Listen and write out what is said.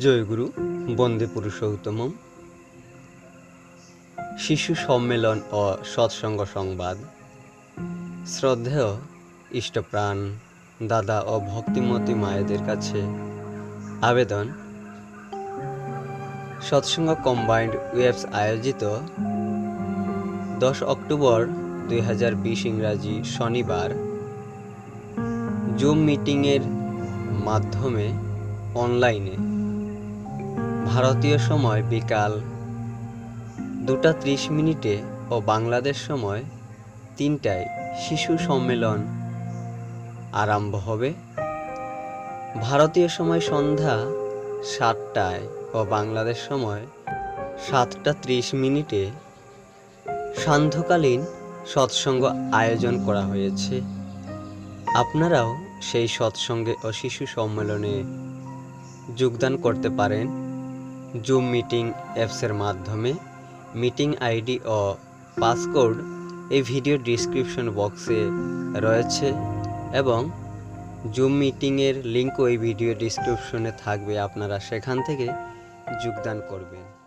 জয়গুরু, বন্দে পুরুষোত্তমম। শিশু সম্মেলন ও সৎসঙ্গ সংবাদ। শ্রদ্ধেয় ইষ্টপ্রাণ, দাদা ও ভক্তিমতী মায়েদের কাছে আবেদন। সৎসঙ্গ কম্বাইন্ড ওয়েবস আয়োজিত। দশ অক্টোবর দুই হাজার বিশ ইংরাজি শনিবার। জুম মিটিংয়ের মাধ্যমে অনলাইনে। ভারতীয় সময় বিকাল দুটা ত্রিশ মিনিটে ও বাংলাদেশ সময় তিনটায় শিশু সম্মেলন আরম্ভ হবে। ভারতীয় সময় সন্ধ্যা সাতটায় ও বাংলাদেশ সময় সাতটা ত্রিশ মিনিটে সান্ধ্যকালীন সৎসঙ্গ আয়োজন করা হয়েছে। আপনারাও সেই সৎসঙ্গে ও শিশু সম্মেলনে যোগদান করতে পারেন। জুম মিটিং অ্যাপসের মাধ্যমে মিটিং আইডি ও পাসকোড এই ভিডিও ডিসক্রিপশন বক্সে রয়েছে এবং জুম মিটিংয়ের লিঙ্কও এই ভিডিও ডিসক্রিপশনে থাকবে, আপনারা সেখান থেকে যোগদান করবেন।